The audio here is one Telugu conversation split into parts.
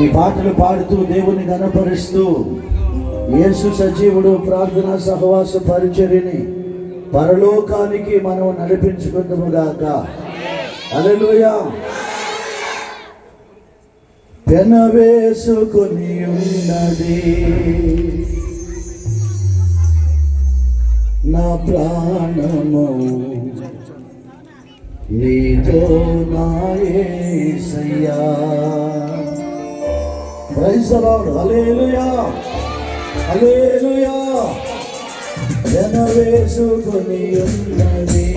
ఈ పాటలు పాడుతూ దేవుని గనపరుస్తూ యేసు సజీవుడు ప్రార్థన సహవాస పరిచర్యని పరలోకానికి మనం నడిపించుకుందాము గాక పెనవేసుకుని ఉన్నది. నా ప్రాణము నీతో నాయసయ్యా ప్రైజ్ అలాడ్ హల్లెలూయా జనవేసుకొని ఉన్నది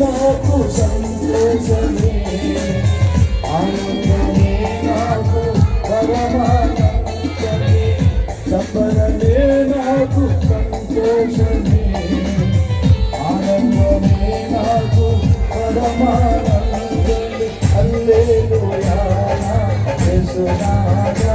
నాకు సంతోషమే ఆనందమే నాకు పరమానందమే. సంబరమే నాకు సంతోషమే ఆనందమే నాకు పరమానందమే హల్లెలూయా యేసునాథా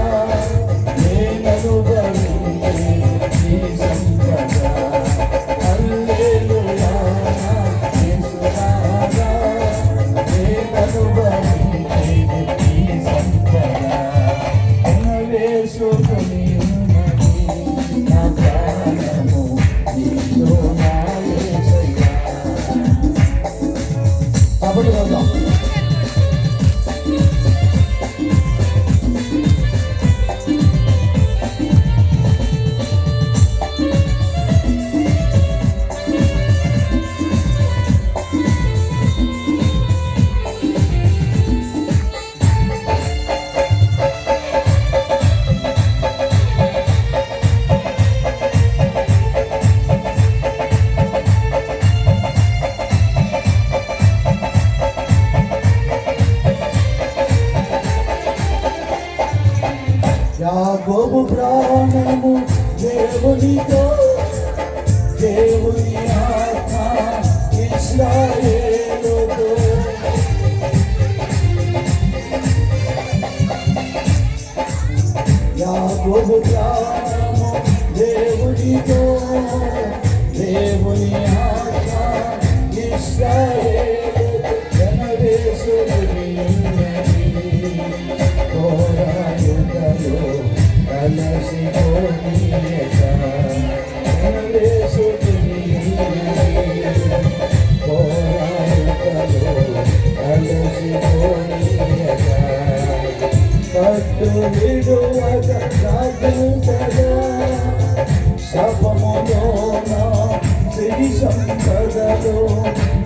Thank సంపదలో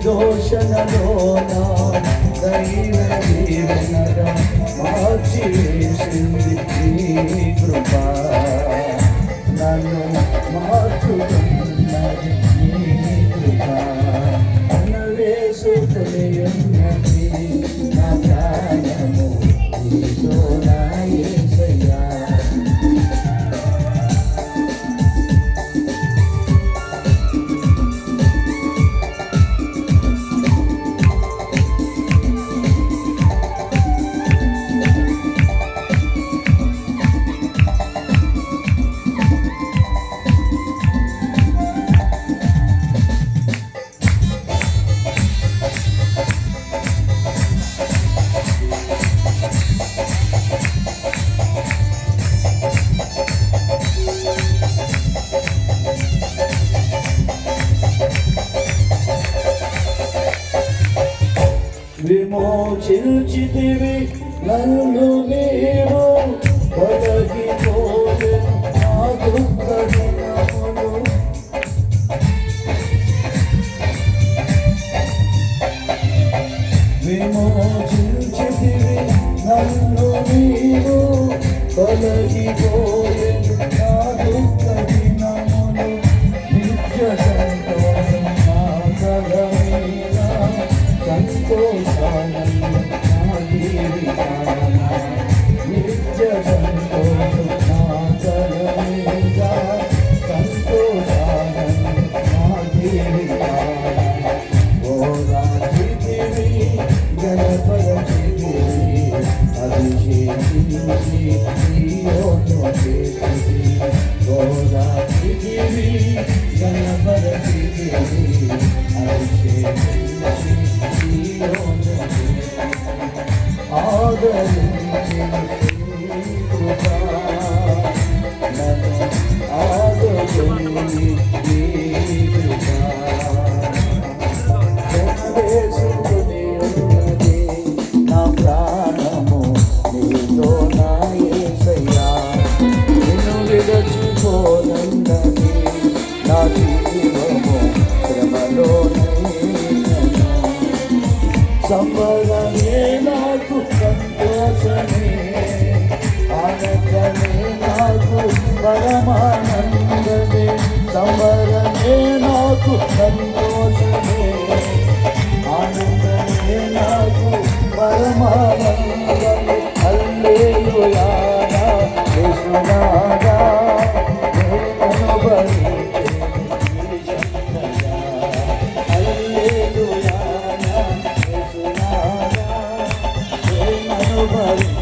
దోషణలోన దైవ దీవెనగా మార్చి విమోచించితివి నన్ను నీవు తొలగిపోయే నా దుఃఖ దినములు విమోచించితివి నన్ను నీవు తొలగిపోయే పరమానందమే సంబరమే నాకు సంతోషమే ఆనందమే నాకు పరమానందమే అల్లేలుయా కృష్ణాగా Thank you.